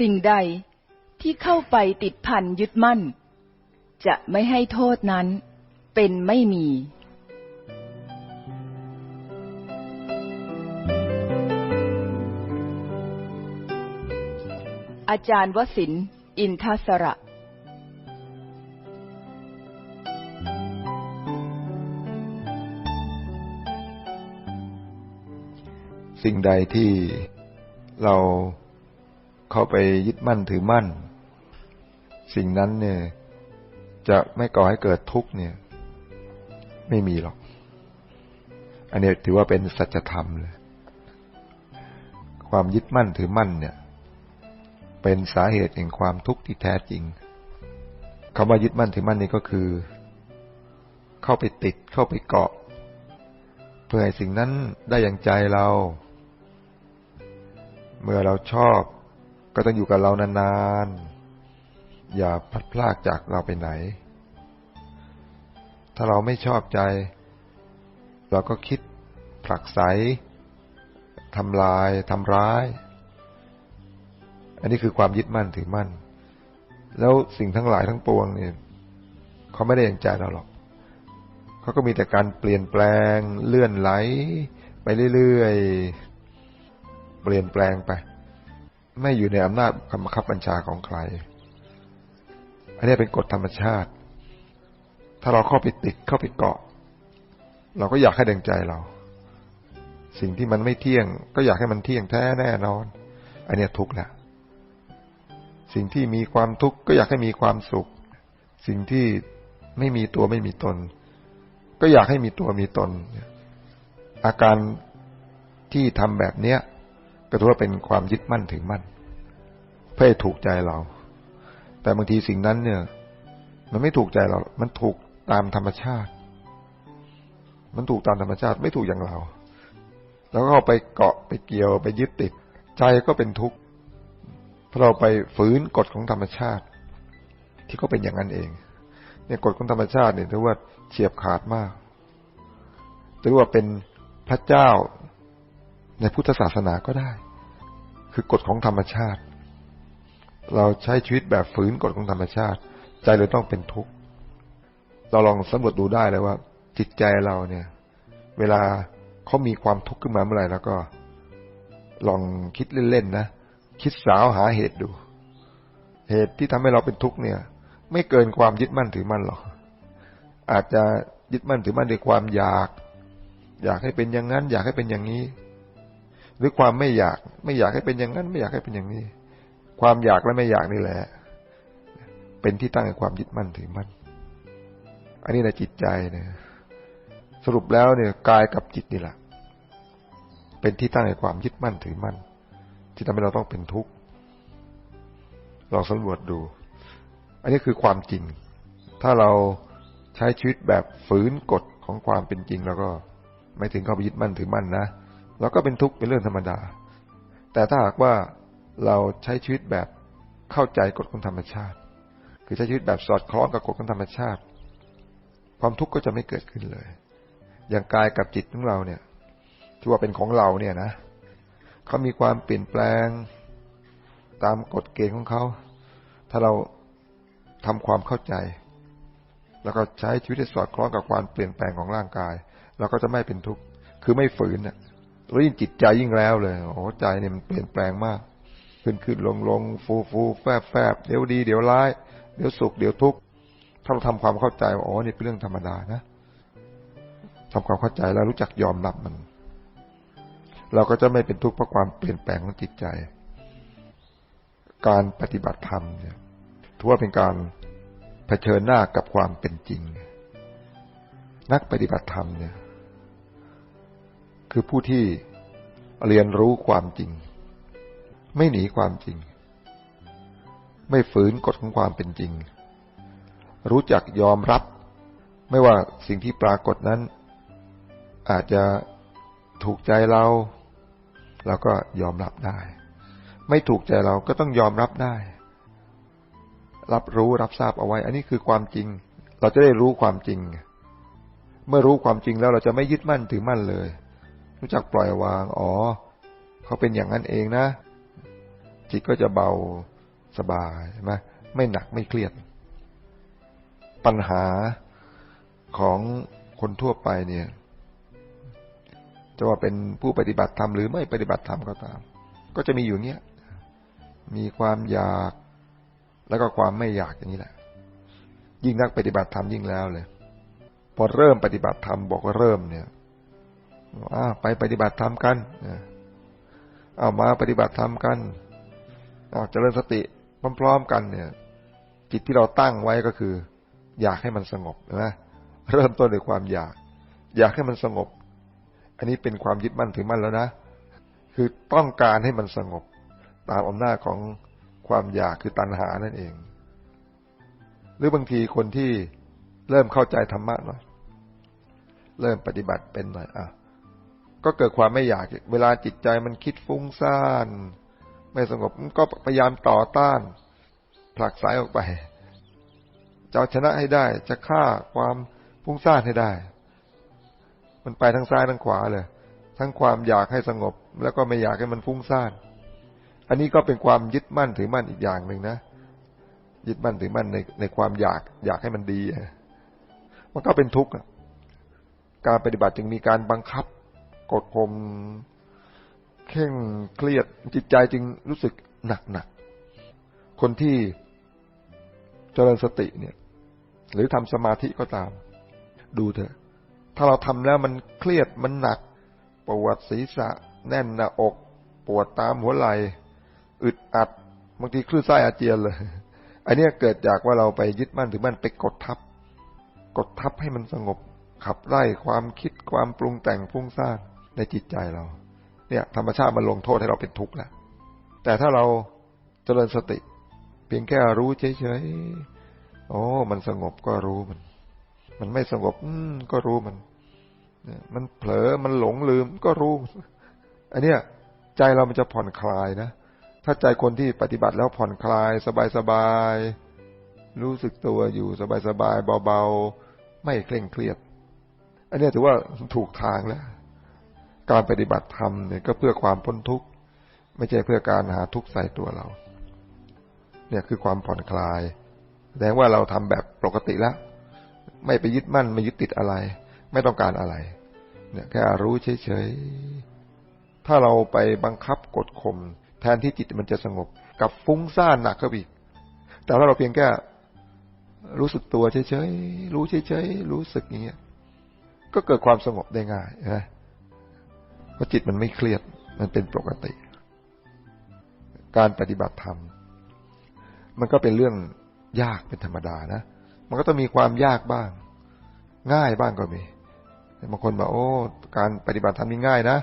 สิ่งใดที่เข้าไปติดพันยึดมั่น จะไม่ให้โทษนั้นเป็นไม่มีอาจารย์วสิน อินทสระ สิ่งใดที่เรา เข้าไปยึดมั่นถือมั่น สิ่งนั้นเนี่ย จะไม่ก่อให้เกิดทุกข์เนี่ย ไม่มีหรอก อันนี้ถือว่าเป็นสัจธรรมเลย ความยึดมั่นถือมั่นเนี่ย เป็นสาเหตุแห่งความทุกข์ที่แท้จริงคำว่ายึดมั่นถือมั่นนี่ก็คือ เข้าไปติดเข้าไปเกาะ เพื่อให้สิ่งนั้นได้อย่างใจเรา เมื่อเราชอบ ก็ต้องอยู่กับเรานานๆ อย่าพลัดพรากจากเราไปไหน ถ้าเราไม่ชอบใจ เราก็คิดผลักไสทำลายทำร้าย อันนี้คือความยึดมั่นถือมั่น แล้วสิ่งทั้งหลายทั้งปวงเนี่ยเขาไม่ได้อย่างใจเราหรอกเขาก็มีแต่การเปลี่ยนแปลงเลื่อนไหล ไปเรื่อยๆ เปลี่ยนแปลงไป ไม่อยู่ในอำนาจคำบังคับบัญชาของใคร อันนี้เป็นกฎธรรมชาติ ถ้าเราเข้าไปติดเข้าไปเกาะ เราก็อยากให้ดังใจเรา สิ่งที่มันไม่เที่ยง ก็อยากให้มันเที่ยงแท้แน่นอน อันนี้ทุกข์แหละ สิ่งที่มีความทุกข์ก็อยากให้มีความสุข สิ่งที่ไม่มีตัวไม่มีตน ก็อยากให้มีตัวมีตน อาการที่ทำแบบเนี้ย ก็ถือว่าเป็นความยึดมั่นถือมั่น เพื่อถูกใจเรา แต่บางทีสิ่งนั้นเนี่ย มันไม่ถูกใจเรา มันถูกตามธรรมชาติ มันถูกตามธรรมชาติไม่ถูกอย่างเรา แล้วก็ไปเกาะไปเกี่ยวไปยึดติด ใจก็เป็นทุกข์เพราะเราไปฝืนกฎของธรรมชาติ ที่ก็เป็นอย่างนั้นเองเนี่ยกฎของธรรมชาติเนี่ยถือว่าเฉียบขาดมากถือว่าเป็นพระเจ้า ในพุทธศาสนาก็ได้ คือกฎของธรรมชาติ เราใช้ชีวิตแบบฝืนกฎของธรรมชาติ ใจเลยต้องเป็นทุกข์เราลองสำรวจดูได้เลยว่า จิตใจเราเนี่ย เวลาเขามีความทุกข์ขึ้นมาเมื่อไหร่แล้วก็ ลองคิดเล่นๆนะคิดสาวหาเหตุดู เหตุที่ทำให้เราเป็นทุกข์เนี่ย ไม่เกินความยึดมั่นถือมั่นหรอกอาจจะยึดมั่นถือมั่นด้วยความอยาก อยากให้เป็นอย่างนั้น อยากให้เป็นอย่างนี้ หรือความไม่อยาก ไม่อยากให้เป็นอย่างนั้น ไม่อยากให้เป็นอย่างนี้ ความอยากและไม่อยากนี่แหละ เป็นที่ตั้งแห่งความยึดมั่นถือมั่นอันนี้ในจิตใจเนี่ยสรุปแล้วเนี่ยกายกับจิตนี่แหละเป็นที่ตั้งแห่งความยึดมั่นถือมั่น ที่ทำให้เราต้องเป็นทุกข์ลองสำรวจดู อันนี้คือความจริง ถ้าเราใช้ชีวิตแบบฝืนกฎของความเป็นจริง แล้วก็ไม่ถึงเข้าไปยึดมั่นถือมั่นนะ เราก็เป็นทุกข์เป็นเรื่องธรรมดา แต่ถ้าหากว่าเราใช้ชีวิตแบบเข้าใจกฎของธรรมชาติ คือใช้ชีวิตแบบสอดคล้องกับกฎของธรรมชาติ ความทุกข์ก็จะไม่เกิดขึ้นเลย อย่างกายกับจิตของเราเนี่ยที่ว่าเป็นของเราเนี่ยนะเขามีความเปลี่ยนแปลง ตามกฎเกณฑ์ของเขา ถ้าเราทำความเข้าใจ แล้วก็ใช้ชีวิตให้สอดคล้องกับความเปลี่ยนแปลงของร่างกาย เราก็จะไม่เป็นทุกข์ คือไม่ฝืนน่ะ แล้วยิ่งจิตใจยิ่งแล้วเลยโอ้ใจเนี่ยมันเปลี่ยนแปลงมาก ขึ้นขึ้นลงลงฟูฟูแฟบแฟบเดี๋ยวดี เดี๋ยวร้าย เดี๋ยวสุขเดี๋ยวทุกข์ถ้าเราทำความเข้าใจว่าอ๋อนี่เป็นเรื่องธรรมดานะทำความเข้าใจแล้วรู้จักยอมรับมัน เราก็จะไม่เป็นทุกข์เพราะความเปลี่ยนแปลงของจิตใจ การปฏิบัติธรรมเนี่ยถือว่าเป็นการเผชิญหน้ากับความเป็นจริง นักปฏิบัติธรรมเนี่ย คือผู้ที่เรียนรู้ความจริง ไม่หนีความจริง ไม่ฝืนกฎของความเป็นจริง รู้จักยอมรับ ไม่ว่าสิ่งที่ปรากฏนั้น อาจจะถูกใจเราเราก็ยอมรับได้ ไม่ถูกใจเราก็ต้องยอมรับได้ รับรู้รับทราบเอาไว้ อันนี้คือความจริง เราจะได้รู้ความจริง เมื่อรู้ความจริงแล้วเราจะไม่ยึดมั่นถือมั่นเลย รู้จักปล่อยวาง อ๋อ เขาเป็นอย่างนั้นเองนะ จิตก็จะเบาสบายใช่ไหมไม่หนักไม่เครียด ปัญหาของคนทั่วไปเนี่ย จะว่าเป็นผู้ปฏิบัติธรรมหรือไม่ปฏิบัติธรรมก็ตาม ก็จะมีอยู่เนี้ย มีความอยากแล้วก็ความไม่อยากอย่างนี้แหละ ยิ่งนักปฏิบัติธรรมยิ่งแล้วเลย พอเริ่มปฏิบัติธรรมบอกว่าเริ่มเนี่ย อ้าไปปฏิบัติธรรมกันเอามาปฏิบัติธรรมกันเอาเจริญสติพร้อมๆกันเนี่ย จิตที่เราตั้งไว้ก็คือ อยากให้มันสงบนะเริ่มต้นด้วยความอยาก อยากให้มันสงบ อันนี้เป็นความยึดมั่นถือมั่นแล้วนะ คือต้องการให้มันสงบ ตามอำนาจของความอยากคือตัณหานั่นเอง หรือบางทีคนที่เริ่มเข้าใจธรรมะหน่อย เริ่มปฏิบัติเป็นหน่อยอะ ก็เกิดความไม่อยาก เวลาจิตใจมันคิดฟุ้งซ่าน ไม่สงบก็พยายามต่อต้าน ผลักสายออกไปจะชนะให้ได้จะฆ่าความฟุ้งซ่านให้ได้ มันไปทั้งซ้ายทั้งขวาเลย ทั้งความอยากให้สงบ แล้วก็ไม่อยากให้มันฟุ้งซ่าน อันนี้ก็เป็นความยึดมั่นถือมั่นอีกอย่างหนึ่งนะ ยึดมั่นถือมั่นในในความอยากอยากให้มันดี มันก็เป็นทุกข์การปฏิบัติจึงมีการบังคับ กดข่มเข่งเครียดจิตใจจึงรู้สึกหนักหนักคนที่เจริญสติเนี่ย หรือทำสมาธิก็ตาม ดูเถอะ ถ้าเราทำแล้วมันเครียดมันหนัก ปวดศีรษะ แน่นหน้าอก ปวดตามหัวไหล่อึดอัดบางทีคลื่นไส้อาเจียนเลยอันนี้เกิดจากว่าเราไปยึดมั่นถือมั่นไปกดทับ กดทับให้มันสงบ ขับไล่ความคิดความปรุงแต่งฟุ้งซ่าน ในจิตใจเรา เนี่ยธรรมชาติมันลงโทษให้เราเป็นทุกข์แล้วแต่ถ้าเราเจริญสติ เพียงแค่รู้เฉยๆโอ้มันสงบก็รู้มัน มันไม่สงบ อืมก็รู้มันเนี่ยมันเผลอมันหลงลืมก็รู้ อันเนี้ย ใจเรามันจะผ่อนคลายนะ ถ้าใจคนที่ปฏิบัติแล้วผ่อนคลาย สบายๆรู้สึกตัวอยู่สบายๆเบาๆ ไม่เคร่งเครียด อันนี้ถือว่าถูกทางแล้ว การปฏิบัติธรรมเนี่ยก็เพื่อความพ้นทุกข์ ไม่ใช่เพื่อการหาทุกข์ใส่ตัวเรา เนี่ยคือความผ่อนคลาย แสดงว่าเราทำแบบปกติแล้ว ไม่ไปยึดมั่นไม่ยึดติดอะไร ไม่ต้องการอะไร เนี่ยแค่รู้เฉยๆ ถ้าเราไปบังคับกดข่มแทนที่จิตมันจะสงบกับฟุ้งซ่านหนักขึ้นอีก แต่ถ้าเราเพียงแค่รู้สึกตัวเฉยๆ รู้เฉยๆ รู้สึกอย่างเงี้ย ก็เกิดความสงบได้ง่ายนะ ราะจิตมันไม่เครียด มันเป็นปกติ การปฏิบัติธรรม มันก็เป็นเรื่องยากเป็นธรรมดานะ มันก็ต้องมีความยากบ้าง ง่ายบ้างก็มีบางคนบอกโอ้ การปฏิบัติธรรมนี่ง่ายนะ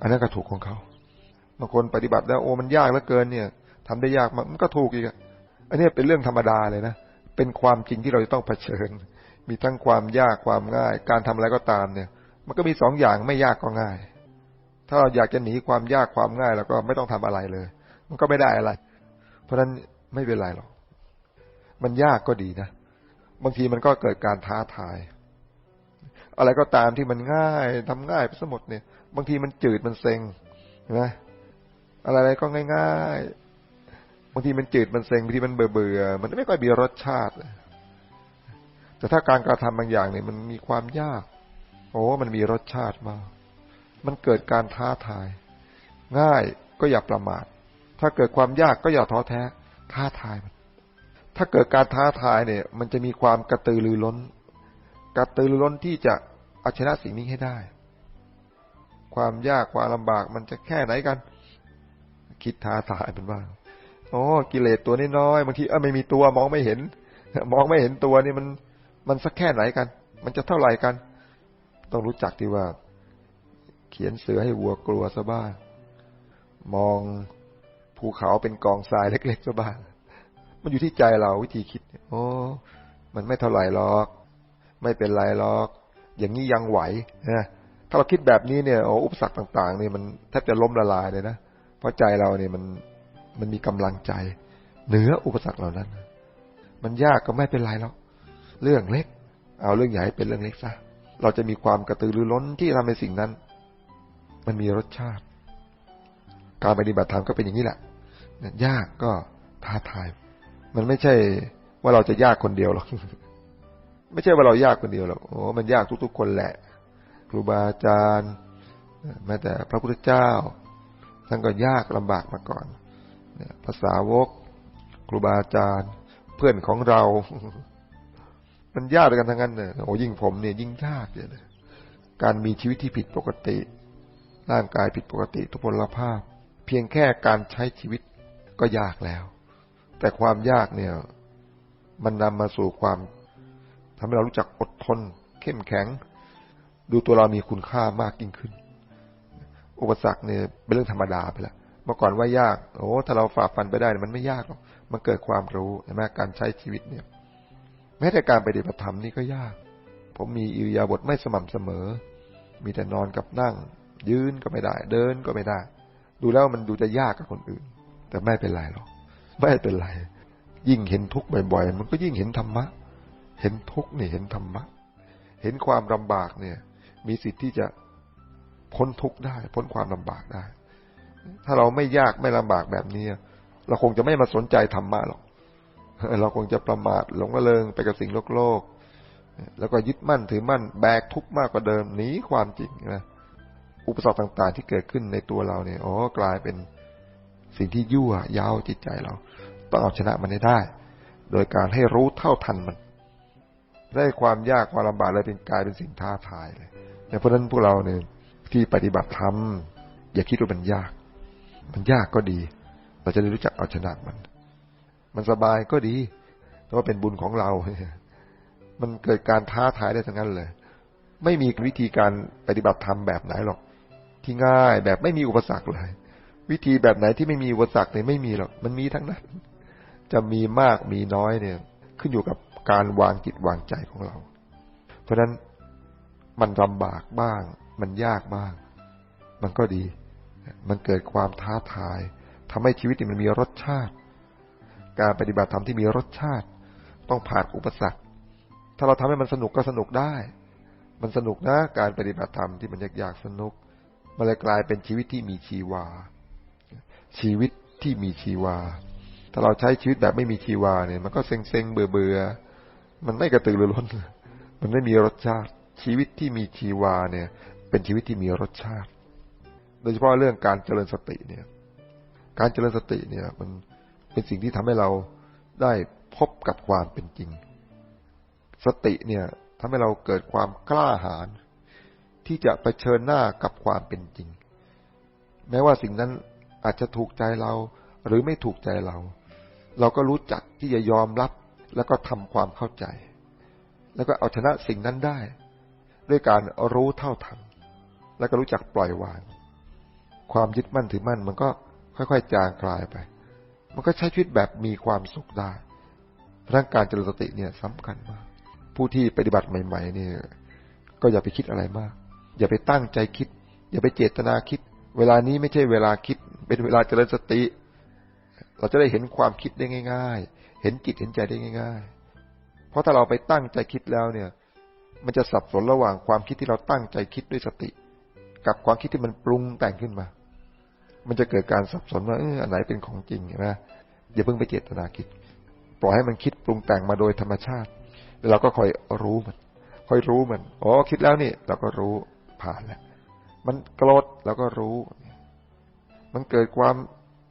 อันนั้นก็ถูกของเขาบางคนปฏิบัติแล้วโอ้มันยากเหลือเกินเนี่ยทำได้ยากมันก็ถูกอีกอันนี้เป็นเรื่องธรรมดาเลยนะเป็นความจริงที่เราจะต้องเผชิญ มีทั้งความยากความง่าย การทำอะไรก็ตามเนี่ย มันก็มีสองอย่างไม่ยากก็ง่าย ถ้าเราอยากจะหนีความยากความง่ายแล้วก็ไม่ต้องทำอะไรเลย มันก็ไม่ได้อะไร เพราะฉะนั้นไม่เป็นไรหรอก มันยากก็ดีนะ บางทีมันก็เกิดการท้าทาย อะไรก็ตามที่มันง่ายทำง่ายไปสมดเนี่ย บางทีมันจืดมันเซ็งนไหมอะไรๆก็ง่ายๆ บางทีมันจืดมันเซ็งบางทีมันเบื่อเบื่อมันไม่ค่อยมีรสชาติ แต่ถ้าการกระทำบางอย่างเนี่ยมันมีความยาก โอ้ มันมีรสชาติมาก มันเกิดการท้าทาย ง่ายก็อย่าประมาท ถ้าเกิดความยากก็อย่าท้อแท้ ท้าทายมันถ้าเกิดการท้าทายเนี่ย มันจะมีความกระตือรือร้น กระตือรือร้นที่จะเอาชนะสิ่งนี้ให้ได้ ความยากความลำบากมันจะแค่ไหนกัน คิดท้าทายเป็นว่าโอ้กิเลสตัวน้อยบางทีเออไม่มีตัวมองไม่เห็น มองไม่เห็นตัวนี่มันมันสักแค่ไหนกัน มันจะเท่าไหร่กัน ต้องรู้จักที่ว่า เขียนเสือให้วัวกลัวซะบ้าง มองภูเขาเป็นกองทรายเล็กๆซะบ้าง มันอยู่ที่ใจเราวิธีคิด โอ้มันไม่เท่าไหร่หรอก ไม่เป็นไรหรอก อย่างนี้ยังไหวนะถ้าเราคิดแบบนี้เนี่ยโอ้อุปสรรคต่างๆเนี่ยมันแทบจะล้มละลายเลยนะเพราะใจเราเนี่ยมันมันมีกำลังใจ เหนืออุปสรรคเหล่านั้น มันยากก็ไม่เป็นไรหรอกเรื่องเล็ก เอาเรื่องใหญ่เป็นเรื่องเล็กซะเราจะมีความกระตือรือร้นที่ทำในสิ่งนั้น มันมีรสชาติ การปฏิบัติธรรมก็เป็นอย่างนี้แหละยากก็ท้าทาย มันไม่ใช่ว่าเราจะยากคนเดียวหรอกไม่ใช่ว่าเรายากคนเดียวหรอกโอ้มันยากทุก ๆ คนแหละ ครูบาอาจารย์แม้แต่พระพุทธเจ้าท่านก็ยากลำบากมาก่อนภาษาวก ครูบาอาจารย์ เพื่อนของเรา มันยากด้วยกันทั้งนั้นเนี่ยโอ้ยิ่งผมเนี่ยยิ่งยากเลยการมีชีวิตที่ผิดปกติ ร่างกายผิดปกติทุพพลภาพ เพียงแค่การใช้ชีวิตก็ยากแล้ว แต่ความยากเนี่ย มันนำมาสู่ความทำให้เรารู้จักอดทน เข้มแข็ง ดูตัวเรามีคุณค่ามากยิ่งขึ้น อุปสรรคเนี่ยเป็นเรื่องธรรมดาไปแล้วเมื่อก่อนว่ายาก โอ้ถ้าเราฝ่าฟันไปได้ มันไม่ยากหรอกมันเกิดความรู้ใช่ไหมการใช้ชีวิตเนี่ย แม้แต่การปฏิบัติธรรมนี่ก็ยาก ผมมีอิริยาบถไม่สม่ำเสมอ มีแต่นอนกับนั่ง ยืนก็ไม่ได้ เดินก็ไม่ได้ ดูแล้วมันดูจะยากกับคนอื่น แต่ไม่เป็นไรหรอกไม่เป็นไร ยิ่งเห็นทุกข์บ่อยๆ มันก็ยิ่งเห็นธรรมะ เห็นทุกข์นี่เห็นธรรมะ เห็นความลำบากเนี่ย มีสิทธิ์ที่จะพ้นทุกข์ได้ พ้นความลำบากได้ ถ้าเราไม่ยากไม่ลำบากแบบนี้เราคงจะไม่มาสนใจธรรมะหรอกเราคงจะประมาทหลงระเริงไปกับสิ่งโลกโลก แล้วก็ยึดมั่นถือมั่นแบกทุกข์มากกว่าเดิมหนีความจริงนะ อุปสรรคต่างๆ ที่เกิดขึ้นในตัวเราเนี่ย อ๋อ กลายเป็นสิ่งที่ยั่วยาวจิตใจเรา ต้องเอาชนะมันให้ได้ โดยการให้รู้เท่าทันมัน ได้ความยากความลำบากเลยเป็นกลายเป็นสิ่งท้าทายเลยเพราะฉะนั้นพวกเราเนี่ยที่ปฏิบัติธรรมอย่าคิดว่ามันยาก มันยากก็ดี เราจะได้รู้จักเอาชนะมัน มันสบายก็ดีเพราะว่าเป็นบุญของเรา มันเกิดการท้าทายได้ทั้งนั้นเลย ไม่มีวิธีการปฏิบัติธรรมแบบไหนหรอก ที่ง่ายแบบไม่มีอุปสรรคเลย วิธีแบบไหนที่ไม่มีอุปสรรคเนี่ยไม่มีหรอกมันมีทั้งนั้น จะมีมากมีน้อยเนี่ย ขึ้นอยู่กับการวางจิตวางใจของเรา เพราะฉะนั้นมันลำบากบ้าง มันยากบ้าง มันก็ดี มันเกิดความท้าทายทำให้ชีวิตมันมีรสชาติ การปฏิบัติธรรมที่มีรสชาติ ต้องผ่านอุปสรรค ถ้าเราทำให้มันสนุกก็สนุกได้ มันสนุกนะ การปฏิบัติธรรมที่มันยากๆสนุก มันเลยกลายเป็นชีวิตที่มีชีวา ชีวิตที่มีชีวา ถ้าเราใช้ชีวิตแบบไม่มีชีวาเนี่ย มันก็เซ็งๆเบื่อๆมันไม่กระตือรือร้น มันไม่มีรสชาติ ชีวิตที่มีชีวาเนี่ย เป็นชีวิตที่มีรสชาติ โดยเฉพาะเรื่องการเจริญสติเนี่ย การเจริญสติเนี่ย มันเป็นสิ่งที่ทำให้เราได้พบกับความเป็นจริง สติเนี่ยทำให้เราเกิดความกล้าหาญ ที่จะะเผชิญหน้ากับความเป็นจริง แม้ว่าสิ่งนั้นอาจจะถูกใจเราหรือไม่ถูกใจเรา เราก็รู้จักที่จะยอมรับแล้วก็ทำความเข้าใจ แล้วก็เอาชนะสิ่งนั้นได้ ด้วยการรู้เท่าทัน แล้วก็รู้จักปล่อยวาง ความยึดมั่นถือมั่นมันก็ค่อยๆ จางคลายไป มันก็ใช้ชีวิตแบบมีความสุขได้ร่างการเจริญสติเนี่ยสำคัญมาก ผู้ที่ปฏิบัติใหม่ ๆ เนี่ย ก็อย่าไปคิดอะไรมาก อย่าไปตั้งใจคิด อย่าไปเจตนาคิด เวลานี้ไม่ใช่เวลาคิด เป็นเวลาเจริญสติ เราจะได้เห็นความคิดได้ง่าย ๆ เห็นจิตเห็นใจได้ง่าย ๆ เพราะถ้าเราไปตั้งใจคิดแล้วเนี่ย มันจะสับสนระหว่างความคิดที่เราตั้งใจคิดด้วยสติ กับความคิดที่มันปรุงแต่งขึ้นมา มันจะเกิดการสับสนว่าเอออันไหนเป็นของจริงใช่ไหมอย่าเพิ่งไปเจตนาคิด ปล่อยให้มันคิดปรุงแต่งมาโดยธรรมชาติ แล้วเราก็คอยรู้มันคอยรู้มัน อ๋อ คิดแล้วนี่ เราก็รู้ ผ่านแล้วมันโกรธเราก็รู้ มันเกิดความ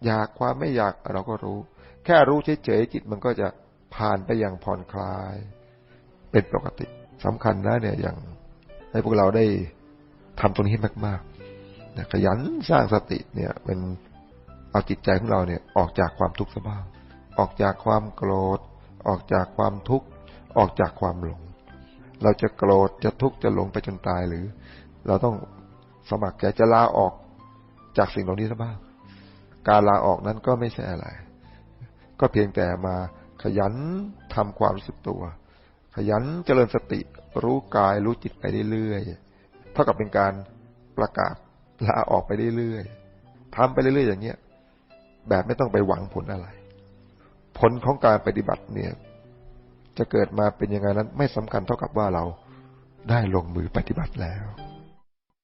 อยากความไม่อยากเราก็รู้ แค่รู้เฉยๆจิตมันก็จะผ่านไปอย่างผ่อนคลาย เป็นปกติสำคัญนะเนี่ยอย่างให้พวกเราได้ทำตรงนี้มากๆนะขยันสร้างสติเนี่ยเป็นเอาจิตใจของเราเนี่ยออกจากความทุกข์ซะบ้างออกจากความโกรธ ออกจากความทุกข์ ออกจากความหลง เราจะโกรธจะทุกข์จะหลงไปจนตายหรือ เราต้องสมัครใจจะลาออกจากสิ่งเหล่านี้ซะบ้าง การลาออกนั้นก็ไม่ใช่อะไร ก็เพียงแต่มาขยันทำความรู้สึกตัว ขยันเจริญสติ รู้กายรู้จิตไปเรื่อยๆ เท่ากับเป็นการประกาศลาออกไปเรื่อยๆทำไปเรื่อยๆ อย่างเงี้ย แบบไม่ต้องไปหวังผลอะไร ผลของการปฏิบัติเนี่ย จะเกิดมาเป็นยังไงนั้นไม่สำคัญเท่ากับว่าเราได้ลงมือปฏิบัติแล้ว